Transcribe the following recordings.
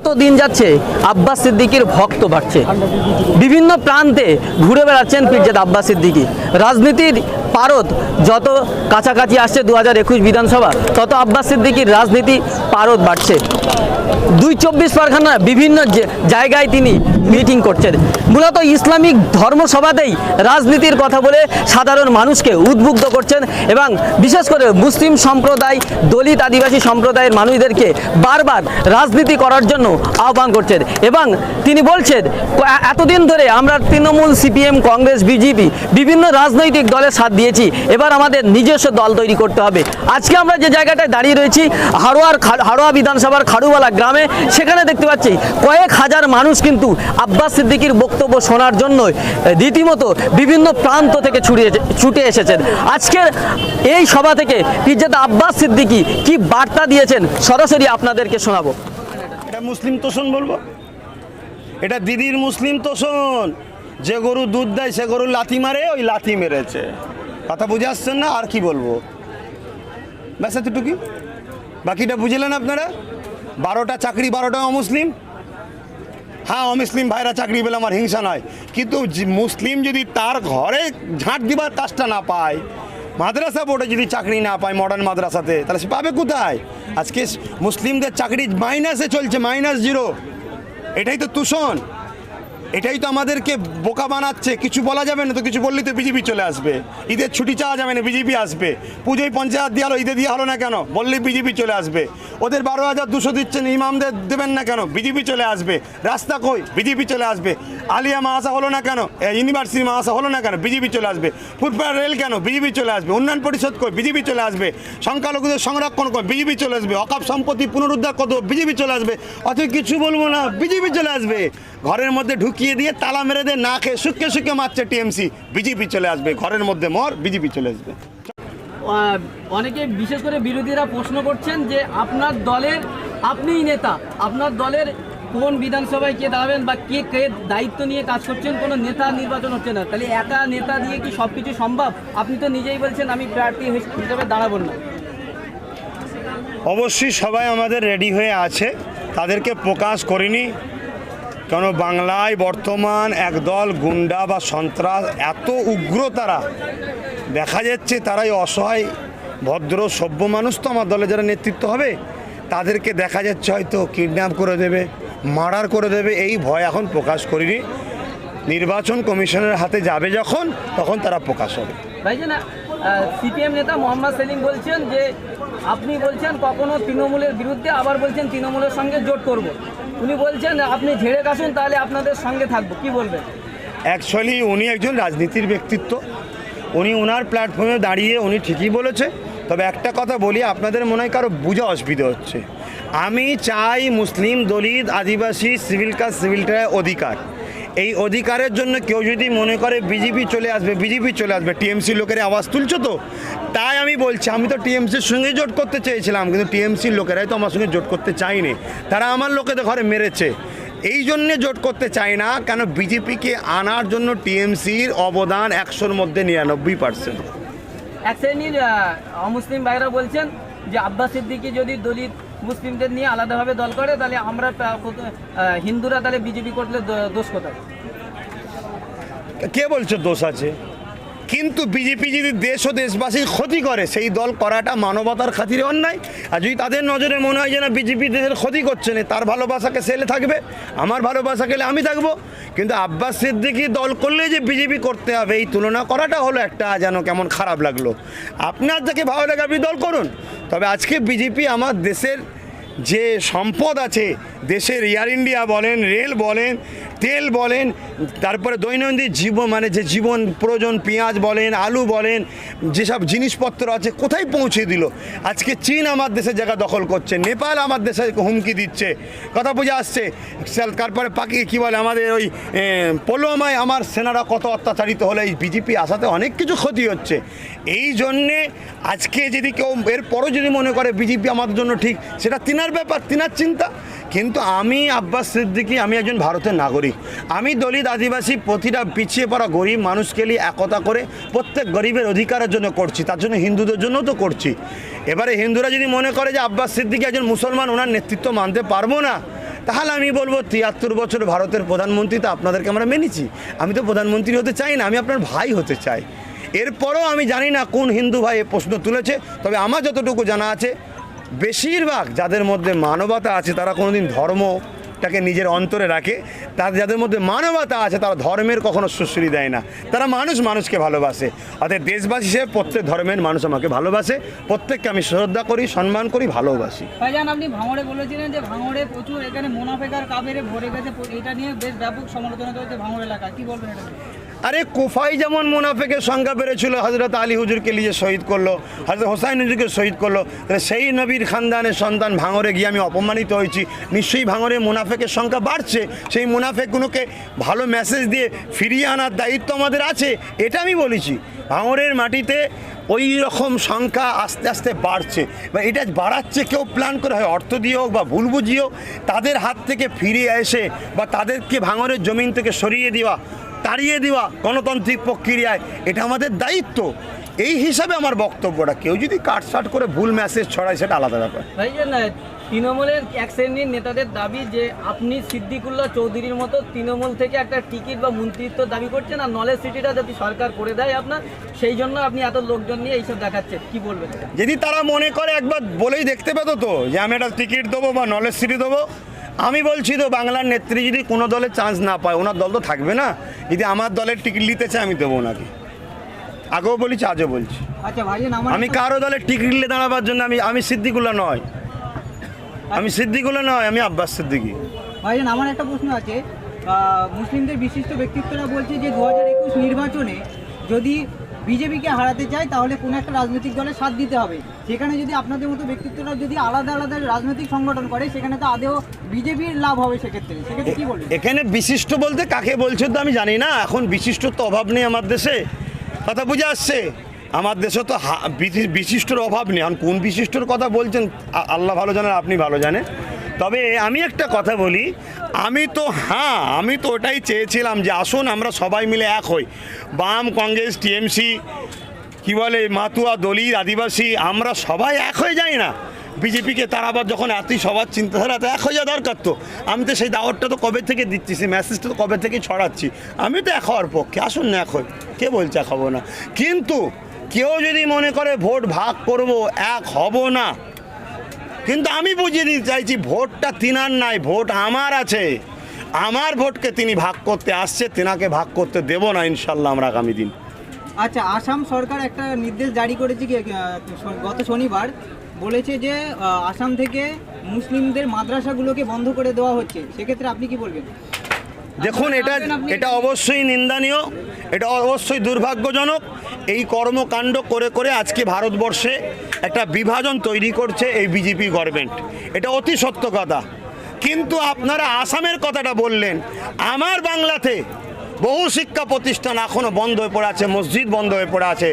যত দিন যাচ্ছে, আব্বাস সিদ্দিকির ভক্ত বাড়ছে। বিভিন্ন প্রান্তে ঘুরে বেড়াচ্ছেন পীরজাদ আব্বাস সিদ্দিকি। রাজনীতির পারদ যত কাছাকাছি আসছে দু হাজার একুশ বিধানসভা, তত আব্বাস সিদ্দিকির রাজনীতি পারদ বাড়ছে। দুই চব্বিশ পরগনা বিভিন্ন জায়গায় তিনি মিটিং করছেন। মূলত ইসলামিক ধর্মসভাতেই রাজনীতির কথা বলে সাধারণ মানুষকে উদ্বুদ্ধ করছেন এবং বিশেষ করে মুসলিম সম্প্রদায়, দলিত আদিবাসী সম্প্রদায়ের মানুষদেরকে বারবার রাজনীতি করার জন্য আহ্বান করছেন এবং তিনি বলছেন এতদিন ধরে আমরা তৃণমূল, সিপিএম, কংগ্রেস, বিজেপি বিভিন্ন রাজনৈতিক দলের সাথ দিয়েছি। এবার আমাদের নিজস্ব দল তৈরি করতে হবে। আজকে আমরা যে জায়গাটায় দাঁড়িয়ে রয়েছি, হাড়োয়ার খা- হাড়োয়া বিধানসভার খাড়ুওয়ালা গ্রামে, সেখানে দেখতে পাচ্ছি কয়েক হাজার মানুষ কিন্তু আব্বাস সিদ্দিকির বক্তব্য শোনার জন্য রীতিমতো বিভিন্ন প্রান্ত থেকে ছুটে ছুটে এসেছেন। আজকের এই সভা থেকে পিজ্জাদা আব্বাস সিদ্দিকি কি বার্তা দিয়েছেন, সরাসরি আপনাদেরকে শোনাবো। এটা মুসলিম তোষণ বলব? এটা দিদির মুসলিম তোষণ। যে গরু দুধ দেয়, সে গরু লাথি মারে, ওই লাথি মেরেছে। কথা বুঝে আসছেন না, আর কি বলব? ব্যাস এতটুকুই। বাকিটা বুঝলেন আপনারা? বারোটা চাকরি বারোটা অমুসলিম। হ্যাঁ অমুসলিম ভাইরা চাকরি পেলে আমার হিংসা নয়। কিন্তু মুসলিম যদি তার ঘরে ঝাঁট দিবার কাজটা না পায়, মাদ্রাসা বোর্ডে যদি চাকরি না পায় মডার্ন মাদ্রাসাতে, তাহলে সে পাবে কোথায়? আজকে মুসলিমদের চাকরি মাইনাসে চলছে মাইনাস জিরো এটাই তো তুষণ এটাই তো আমাদেরকে বোকা বানাচ্ছে কিছু বলা যাবে না তো কিছু বললেই তো বিজেপি চলে আসবে ঈদের ছুটি চাওয়া যাবে না বিজেপি আসবে পুজোয় পঞ্চায়েত দিয়ে হলো ঈদে দিয়ে হলো না কেন বললেই বিজেপি চলে আসবে ওদের বারো হাজার দুশো দিচ্ছেন ইমামদের দেবেন না কেন বিজেপি চলে আসবে রাস্তা কই বিজেপি চলে আসবে আলিয়া মাহাসা হলো না কেন ইউনিভার্সিটি মাহাসা হলো না কেন বিজেপি চলে আসবে ফুটপাথ রেল কেন বিজেপি চলে আসবে উন্নয়ন পরিষদ কই বিজেপি চলে আসবে সংখ্যালঘুদের সংরক্ষণ কই বিজেপি চলে আসবে অকাপ সম্পত্তি পুনরুদ্ধার কত বিজেপি চলে আসবে অথচ কিছু বলব না বিজেপি চলে আসবে ঘরের মধ্যে ঢুকিয়ে দিয়ে তালা মেরে দিয়ে না খেয়ে শুকে শুকে মারছে টিএমসি। বিজেপি চলে আসবে ঘরের মধ্যে মর বিজেপি চলে আসবে। অনেকে বিশেষ করে বিরোধীরা প্রশ্ন করছেন যে আপনার দলের আপনিই নেতা আপনার দলের কোন বিধানসভায় কে দাঁড়াবেন বা কে কে দায়িত্ব নিয়ে কাজ করছেন কোনো নেতা নির্বাচন হচ্ছে না। তাহলে একা নেতা দিয়ে কি সব কিছু সম্ভব? আপনি তো নিজেই বলছেন আমি প্রার্থী হিস- হিসেবে দাঁড়াবো না। অবশ্যই সবাই আমাদের রেডি হয়ে আছে। তাদেরকে প্রকাশ করিনি। কেন বাংলায় বর্তমান একদল গুন্ডা বা সন্ত্রাস এত উগ্র তারা? দেখা যাচ্ছে তারাই অসহায়, ভদ্র, সভ্য মানুষ তো আমার দলে যারা নেতৃত্ব হবে, তাদেরকে দেখা যাচ্ছে হয়তো কিডন্যাপ করে দেবে, মার্ডার করে দেবে, এই ভয় এখন প্রকাশ করিনি। নির্বাচন কমিশনের হাতে যাবে যখন, তখন তারা প্রকাশ হবে। সিপিএম নেতা মোহাম্মদ সেলিম বলছেন যে, আপনি বলছেন কখনো তৃণমূলের বিরুদ্ধে, আবার বলছেন তৃণমূলের সঙ্গে জোট করব। উনি বলছেন, আপনি ঝেড়ে কাশুন তাহলে আপনাদের সঙ্গে থাকব। কি বলবেন? অ্যাকচুয়ালি উনি একজন রাজনীতির ব্যক্তিত্ব। উনি ওনার প্ল্যাটফর্মে দাঁড়িয়ে উনি ঠিকই বলেছে। তবে একটা কথা বলি, আপনাদের মনে হয় কারও বোঝা অসুবিধা হচ্ছে। আমি চাই মুসলিম দলিত, আদিবাসী, সিভিল কাজ, সিভিল ট্রায় অধিকার। এই অধিকারের জন্য কেউ যদি মনে করে বিজেপি চলে আসবে বিজেপি চলে আসবে টিএমসি লোকের আওয়াজ তুলছো তো? তাই আমি বলছি, আমি তো টিএমসির সঙ্গে জোট করতে চেয়েছিলাম, কিন্তু টিএমসির লোকেরাই তো আমার সঙ্গে জোট করতে চায়নি। তারা আমার লোকেদের ঘরে মেরেছে। এই জন্যে জোট করতে চাই না, কেন বিজেপিকে আনার জন্য টিএমসির অবদান একশোর মধ্যে নিরানব্বই পার্সেন্ট অমুসলিম ভাইরা বলছেন যে আব্বাস সিদ্দিকি যদি দলিত মুসলিমদের নিয়ে আলাদাভাবে দল করে, তাহলে আমরা হিন্দুরা তাহলে বিজেপি করলে দোষ কোথায়? কে বলছে দোষ আছে? কিন্তু বিজেপি যদি দেশ ও দেশবাসীর ক্ষতি করে, সেই দল করাটা মানবতার খাতিরে অন্যায়। আর যদি তাদের নজরে মনে হয় যে না, বিজেপি দেশের ক্ষতি করছে না, তার ভালোবাসাকে সেলে থাকবে, আমার ভালোবাসা গেলে আমি থাকব। কিন্তু আব্বাস সিদ্দিকি দল করলে যে বিজেপি করতে হবে, এই তুলনা করাটা হলো একটা যেন কেমন খারাপ লাগল। আপনার যাকে ভালো লাগে, আপনি দল করুন। তবে আজকে বিজেপি আমার দেশের যে সম্পদ আছে, দেশের এয়ার ইন্ডিয়া বলেন, রেল বলেন তেল বলেন তারপরে দৈনন্দিন জীবন মানে যে জীবন প্রয়োজন পেঁয়াজ বলেন আলু বলেন যেসব জিনিসপত্র আছে কোথায় পৌঁছে দিল? আজকে চীন আমার দেশের জায়গা দখল করছে নেপাল আমার দেশে হুমকি দিচ্ছে কথা বুঝে আসছে। তারপরে পাকি কী বলে আমাদের ওই এ, পুলওয়ামায় আমার সেনারা কত অত্যাচারিত হলে এই বিজেপি আসাতে অনেক কিছু ক্ষতি হচ্ছে। এই জন্যে আজকে যদি কেউ এরপরও যদি মনে করে বিজেপি আমাদের জন্য ঠিক সেটা তিনার ব্যাপার তিনার চিন্তা। কিন্তু আমি আব্বাস সিদ্দিকি, আমি একজন ভারতের নাগরিক। আমি দলিত আদিবাসী প্রতিটা পিছিয়ে পড়া গরিব মানুষকে নিয়ে একতা করে প্রত্যেক গরিবের অধিকারের জন্য করছি, তার জন্য হিন্দুদের জন্যও তো করছি। এবারে হিন্দুরা যদি মনে করে যে আব্বাস সিদ্দিকি একজন মুসলমান, ওনার নেতৃত্ব মানতে পারব না, তাহলে আমি বলব তিয়াত্তর বছর ভারতের প্রধানমন্ত্রী তো আপনাদেরকে আমরা মেনেছি। আমি তো প্রধানমন্ত্রী হতে চাই না, আমি আপনার ভাই হতে চাই। এরপরও আমি জানি না কোন হিন্দু ভাই এ প্রশ্ন তুলেছে, তবে আমার যতটুকু জানা আছে বেশিরভাগ যাদের মধ্যে মানবতা আছে, তারা কোনোদিন ধর্মটাকে নিজের অন্তরে রাখে। তার যাদের মধ্যে মানবতা আছে, তারা ধর্মের কখনো সুশ্রী দেয় না। তারা মানুষ মানুষকে ভালোবাসে। অর্থাৎ দেশবাসী হিসেবে প্রত্যেক ধর্মের মানুষ আমাকে ভালোবাসে। প্রত্যেককে আমি শ্রদ্ধা করি, সম্মান করি, ভালোবাসি। ভাইজান, আপনি ভাঙড়ে বলেছিলেন যে ভাঙড়ে প্রচুর এখানে মুনাফেকার কাবেরে ভরে গেছে। এটা নিয়ে বেশ ব্যাপক সমালোচনা চলছে ভাঙড় এলাকা কি বলবেন এটা? আরে কুফাই যেমন মুনাফেকের সংখ্যা বেড়েছিল হজরত আলী হুজুরকে নিয়ে শহীদ করল হজরত হোসাইন হুজুরকে শহীদ করল, তাহলে সেই নবীর খানদানের সন্তান ভাঙরে গিয়ে আমি অপমানিত হয়েছি। নিশ্চয়ই ভাঙরে মুনাফেকের সংখ্যা বাড়ছে, সেই মুনাফেকগুলোকে ভালো মেসেজ দিয়ে ফিরিয়ে আনার দায়িত্ব আমাদের আছে, এটা আমি বলেছি। ভাঙরের মাটিতে ওই রকম সংখ্যা আস্তে আস্তে বাড়ছে, বা এটা বাড়াচ্ছে কেউ প্ল্যান করে, হয় অর্থ দিয়ে হোক বা ভুল বুঝিয়ে তাদের হাত থেকে ফিরিয়ে এসে বা তাদেরকে ভাঙরের জমিন থেকে সরিয়ে দেওয়া তাড়িয়ে দেওয়া গণতান্ত্রিক প্রক্রিয়ায় এটা আমাদের দায়িত্ব। এই হিসাবে আমার বক্তব্যটা কেউ যদি কাটসাট করে ভুল মেসেজ ছড়ায় সেটা আলাদা ব্যাপার। তৃণমূলের এক শ্রেণির নেতাদের দাবি যে আপনি সিদ্দিকুল্লাহ চৌধুরীর মতো তৃণমূল থেকে একটা টিকিট বা মন্ত্রিত্ব দাবি করছেন আর নলেজ সিটিটা যদি সরকার করে দেয় আপনার সেই জন্য আপনি এত লোকজন নিয়ে এইসব দেখাচ্ছেন। কি বলবেন যদি তারা মনে করে একবার বলেই দেখতে পেতো তো যে আমি একটা টিকিট দেবো বা নলেজ সিটি দেবো আমি বলছি তো বাংলার নেত্রী যদি কোনো দলে চান্স না পায় ওনার দল তো থাকবে না। যদি আমার দলের টিকিট নিতে চায় আমি দেবো ওনাকে। আগেও বলেছি আজও বলছি। আচ্ছা আমি কারও দলের টিকিট নিয়ে দাঁড়াবার জন্য আমি আমি সিদ্দিকুল্লা নয়। আমি সিদ্দিকুল্লা নয় আমি আব্বাস সিদ্দিকি। ভাইজান আমার একটা প্রশ্ন আছে। মুসলিমদের বিশিষ্ট ব্যক্তিত্বরা বলছে যে দু হাজার একুশ নির্বাচনে যদি বিজেপিকে হারাতে চায়, তাহলে কোনো একটা রাজনৈতিক দলের সাথ দিতে হবে। সেখানে যদি আপনাদের মতো ব্যক্তিত্বরা যদি আলাদা আলাদা রাজনৈতিক সংগঠন করে, সেখানে তো আদেও বিজেপির লাভ হবে সেক্ষেত্রে। সেক্ষেত্রে কি বলবেন? এখানে বিশিষ্ট বলতে কাকে বলছে তো আমি জানি না। এখন বিশিষ্ট তো অভাব নেই আমার দেশে। কথা বুঝে আসছে? আমার দেশে তো বিশিষ্টর অভাব নেই। এখন কোন বিশিষ্টর কথা বলছেন? আল্লাহ ভালো জানেন, আপনি ভালো জানেন। তবে আমি একটা কথা বলি। আমি তো হ্যাঁ আমি তো ওটাই চেয়েছিলাম যে আসুন, আমরা সবাই মিলে এক হই। বাম কংগ্রেস, টিএমসি, কি বলে, মাতুয়া দলিত, আদিবাসী, আমরা সবাই এক হয়ে যাই না। বিজেপিকে তার আবার যখন এতই সবার চিন্তাধারা, তো এক হয়ে যাওয়া দরকার তো। আমি তো সেই দাওয়াতটা তো কবে থেকে দিচ্ছি, সেই মেসেজটা তো কবে থেকে ছড়াচ্ছি? আমি তো এক হওয়ার পক্ষে, আসুন না এক হই। কে বলছে এক হব না? কিন্তু কেউ যদি মনে করে ভোট ভাগ করব, এক হব না। কিন্তু আমি বুঝিয়ে দিতে চাইছি ভোটটা তিনার নাই ভোট আমার আছে। আমার ভোটকে তিনি ভাগ করতে আসছে তেনাকে ভাগ করতে দেবো না ইনশাল্লাহ আমরা আগামী দিন। আচ্ছা আসাম সরকার একটা নির্দেশ জারি করেছে কি গত শনিবার বলেছে যে আসাম থেকে মুসলিমদের মাদ্রাসাগুলোকে বন্ধ করে দেওয়া হচ্ছে। সেক্ষেত্রে আপনি কি বলবেন? দেখুন এটা এটা অবশ্যই নিন্দনীয় এটা অবশ্যই দুর্ভাগ্যজনক। এই কর্মকাণ্ড করে করে আজকে ভারতবর্ষে একটা বিভাজন তৈরি করছে এই বিজেপি গভর্নমেন্ট এটা অতি সত্য কথা। কিন্তু আপনারা আসামের কথাটা বললেন, আমার বাংলাতে বহু শিক্ষা প্রতিষ্ঠান এখনও বন্ধ হয়ে পড়ে আছে, মসজিদ বন্ধ হয়ে পড়ে আছে।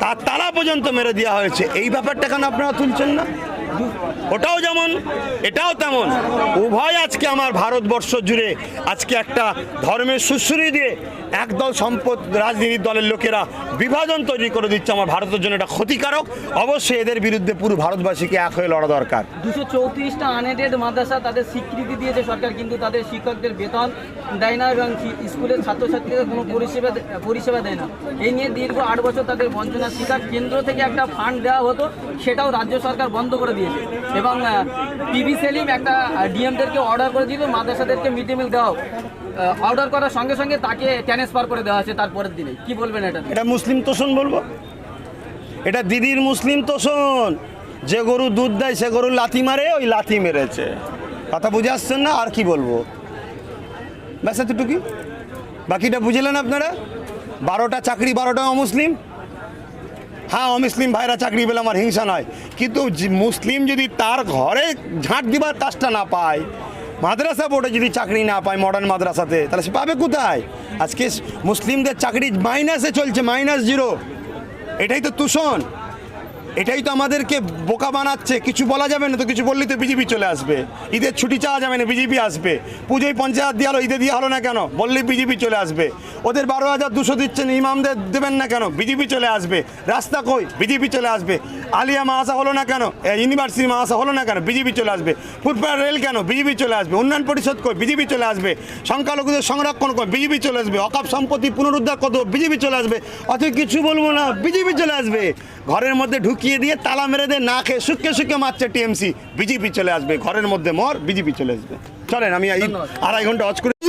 তার তালা পর্যন্ত মেরে দেওয়া হয়েছে। এই ব্যাপারটা কেন আপনারা তুলছেন না? ওটাও যেমন, এটাও তেমন। উভয় আজকে আমার ভারতবর্ষ জুড়ে আজকে একটা ধর্মের সুশ্রী দিয়ে একদল সম্পদ রাজনীতির দলের লোকেরা বিভাজন তৈরি করে দিচ্ছে আমার ভারতের জন্য। এটা ক্ষতিকারক। অবশ্যই এদের বিরুদ্ধে পুরো ভারতবাসীকে এক হয়ে লড়া দরকার। দুশো চৌত্রিশটা আনএডেড মাদ্রাসা তাদের স্বীকৃতি দিয়েছে সরকার, কিন্তু তাদের শিক্ষকদের বেতন দেয় না এবং স্কুলের ছাত্রছাত্রীদের কোনো পরিষেবা পরিষেবা দেয় না। এই নিয়ে দীর্ঘ আট বছর তাদের বঞ্চনার শিকার। কেন্দ্র থেকে একটা ফান্ড দেওয়া হতো, সেটাও রাজ্য সরকার বন্ধ করে দিয়েছে। এবং পিবি সেলিম একটা ডিএমদেরকে অর্ডার করে দিল মাদ্রাসাদেরকে মিড ডে মিল দেওয়া অর্ডার করার সঙ্গে সঙ্গে তাকে ট্রান্সফার করে দেওয়া হয়েছে তারপরের দিনে। কি বলবেন এটা? এটা মুসলিম তোষণ বলব? এটা দিদির মুসলিম তোষণ। যে গরু দুধ দেয়, সে গরু লাথি মারে, ওই লাথি মেরেছে। কথা বুঝে আসছেন না? আর কি বলব? ব্যাস এতটুকু বাকিটা বুঝলেন আপনারা? বারোটা চাকরি বারোটা অমুসলিম হ্যাঁ অমুসলিম ভাইরা চাকরি পেলে আমার হিংসা নয়। কিন্তু মুসলিম যদি তার ঘরে ঝাঁট দিবার কাজটা না পায়, মাদ্রাসা বোর্ডে যদি চাকরি না পায় মডার্ন মাদ্রাসাতে, তাহলে সে পাবে কোথায়? আজকে মুসলিমদের চাকরি মাইনাসে চলছে মাইনাস জিরো এটাই তো তুষণ। এটাই তো আমাদেরকে বোকা বানাচ্ছে। কিছু বলা যাবে না তো, কিছু বললেই তো বিজেপি চলে আসবে। ঈদের ছুটি চাওয়া যাবে না, বিজেপি আসবে। পুজোয় পঞ্চায়েত দিয়ে হলো ঈদে দিয়ে হলো না কেন? বললেই বিজেপি চলে আসবে। ওদের বারো হাজার দুশো দিচ্ছেন ইমামদের দেবেন না কেন বিজেপি চলে আসবে রাস্তা কই বিজেপি চলে আসবে আলিয়া মাহাসা হলো না কেন ইউনিভার্সিটি মাহাসা হলো না কেন বিজেপি চলে আসবে ফুটপাথ রেল কেন বিজেপি চলে আসবে উন্নয়ন পরিষদ কই বিজেপি চলে আসবে সংখ্যালঘুদের সংরক্ষণ কই বিজেপি চলে আসবে অকাপ সম্পত্তি পুনরুদ্ধার কত বিজেপি চলে আসবে অত কিছু বলব না বিজেপি চলে আসবে ঘরের মধ্যে ঢুকিয়ে দিয়ে তালা মেরে দিয়ে না খেয়ে শুকে শুকে মারছে টিএমসি বিজেপি চলে আসবে ঘরের মধ্যে মর বিজেপি চলে আসবে চলেন আমি আড়াই ঘণ্টা অজ করে